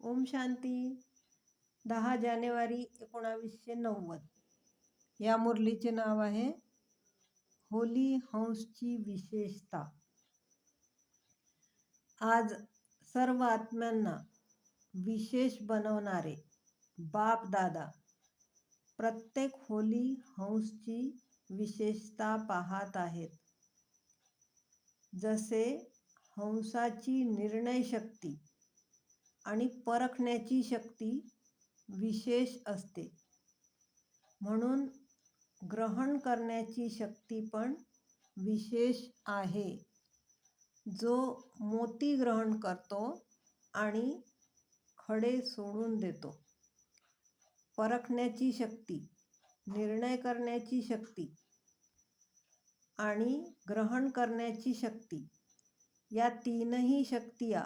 ओम शांती. दहा जानेवारी एकोणावीसशे नव्वद. या मुरलीचे नाव आहे होली हंसची विशेषता. आज सर्व आत्म्यांना विशेष बनवणारे बाप दादा प्रत्येक होली हंसची विशेषता पाहत आहेत. जसे हंसाची निर्णय शक्ती आणि परखण्याची शक्ती विशेष असते. म्हणून ग्रहण करण्याची शक्ती पण विशेष आहे. जो मोती ग्रहण करतो आणि खडे सोडून देतो. परखण्याची शक्ती निर्णय करण्याची शक्ती आणि ग्रहण करण्याची शक्ती या तीनही शक्तिया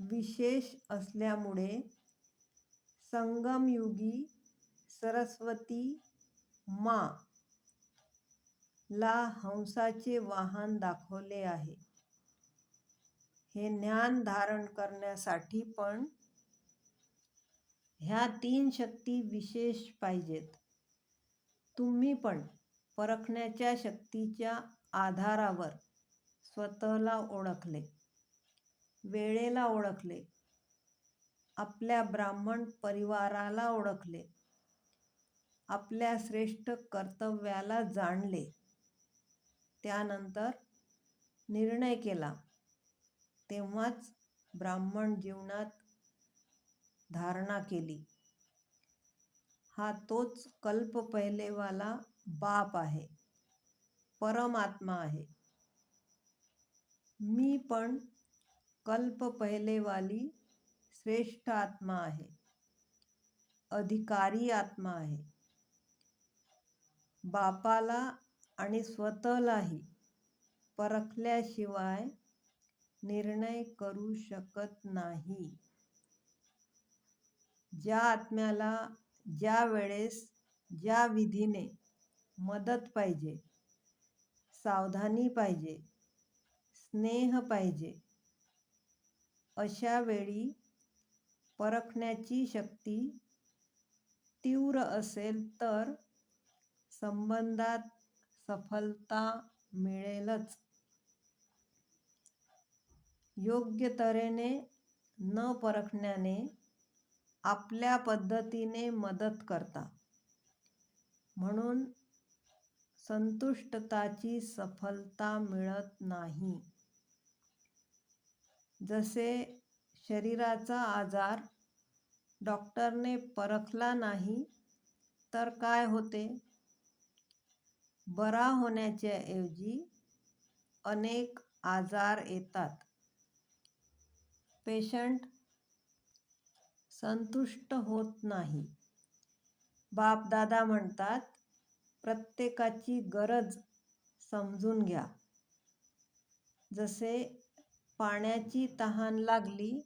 विशेष असल्यामुळे संगमयुगी सरस्वती मा ला हंसाचे वाहन दाखवले आहे. हे ज्ञान धारण करण्यासाठी पण ह्या तीन शक्ती विशेष पाहिजेत. तुम्ही पण परखण्याच्या शक्तीच्या आधारावर स्वतःला ओळखले. वेळेला ओळखले. आपल्या ब्राह्मण परिवाराला ओळखले. आपल्या श्रेष्ठ कर्तव्याला जाणले. त्यानंतर निर्णय केला. तेव्हाच ब्राह्मण जीवनात धारणा केली. हा तोच कल्प पहिलेवाला बाप आहे. परमात्मा आहे. मी पण कल्प पहिलेवाली श्रेष्ठ आत्मा आहे. अधिकारी आत्मा आहे. बापाला आणि स्वतःलाही परखल्याशिवाय निर्णय करू शकत नाही. ज्या आत्म्याला ज्या वेळेस ज्या विधीने मदत पाहिजे सावधानी पाहिजे स्नेह पाहिजे अशा वेळी परखण्याची शक्ती तीव्र असेल तर संबंधात सफलता मिळेलच. योग्य तऱ्हेने न परखण्याने आपल्या पद्धतीने मदत करता. म्हणून संतुष्टताची सफलता मिळत नाही. जसे शरीराचा आजार डॉक्टरने परखला नाही तर काय होते? बरा होण्याच्या ऐवजी अनेक आजार येतात. पेशंट संतुष्ट होत नाही. बापदादा म्हणतात प्रत्येकाची गरज समजून घ्या. जसे पाण्याची तहान लागली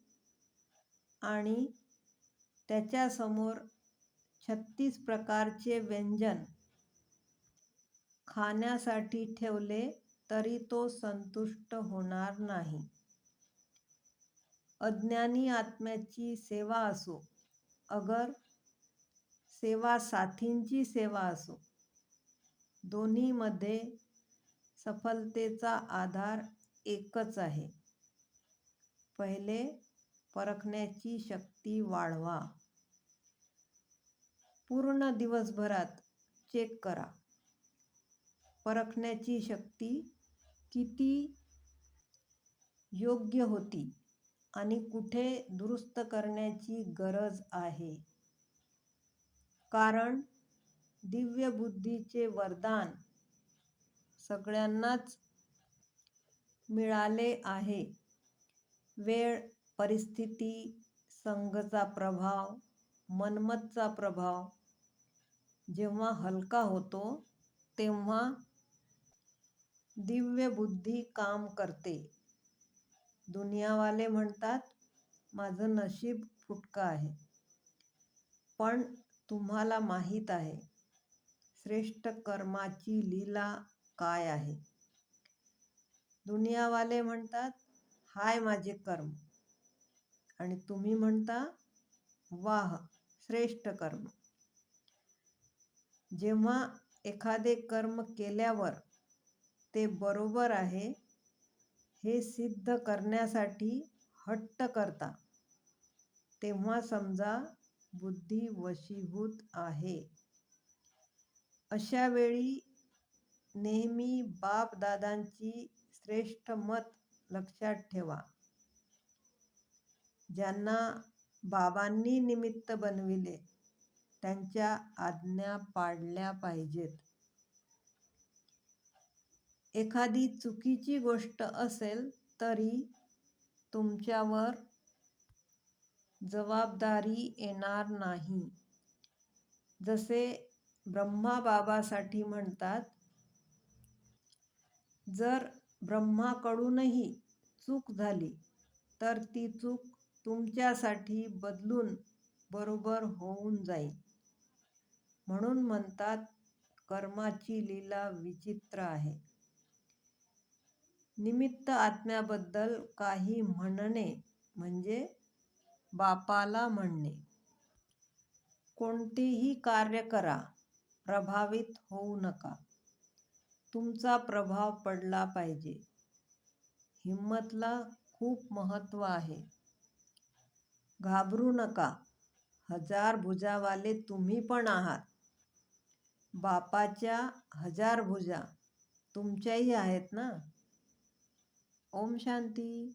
आणि त्याच्यासमोर छत्तीस प्रकारचे व्यंजन खाण्यासाठी ठेवले तरी तो संतुष्ट होणार नाही. अज्ञानी आत्म्याची सेवा असो अगर सेवा साथींची सेवा असो दोन्हीमध्ये सफलतेचा आधार एकच आहे. पहिले परखण्याची शक्ती वाढवा. पूर्ण दिवसभरात चेक करा. परखण्याची शक्ती किती योग्य होती आणि कुठे दुरुस्त करण्याची गरज आहे? कारण दिव्य बुद्धीचे वरदान सगळ्यांनाच मिळाले आहे. वेळ परिस्थिती संघचा प्रभाव मनमतचा प्रभाव. जेव्हा हलका होतो तेव्हा दिव्य बुद्धी काम करते. दुनियावाले म्हणतात माझं नशीब फुटकं आहे. पण तुम्हाला माहीत आहे श्रेष्ठ कर्माची लीला काय आहे? दुनियावाले म्हणतात हाय माझे कर्म. आणि तुम्ही म्हणता वाह श्रेष्ठ कर्म. जेव्हा एखादे कर्म केल्यावर ते बरोबर आहे हे सिद्ध करण्यासाठी हट्ट करता. तेव्हा समजा बुद्धी वशीभूत आहे. अशा वेळी नेहमी बाप दादांची श्रेष्ठ मत लक्षात ठेवा. ज्यांना बाबांनी निमित्त बनविले त्यांच्या आज्ञा पाळल्या पाहिजेत. एखादी चुकीची गोष्ट असेल तरी तुमच्यावर जबाबदारी येणार नाही. जसे ब्रह्मा बाबासाठी म्हणतात जर ब्रह्माकडूनही चूक झाली तर ती चूक तुमच्यासाठी बदलून बरोबर होऊन जाईल. म्हणून म्हणतात कर्माची लीला विचित्र आहे. निमित्त आत्म्याबद्दल काही म्हणणे म्हणजे बापाला म्हणणे. कोणतेही कार्य करा प्रभावित होऊ नका. तुमचा प्रभाव पडला पाहिजे. हिम्मतला खूप महत्त्व आहे. घाबरू नका. हजार भुजावाले तुम्ही पण आहात. बापाच्या हजार भुजा तुमच्याही आहेत ना? ओम शांती.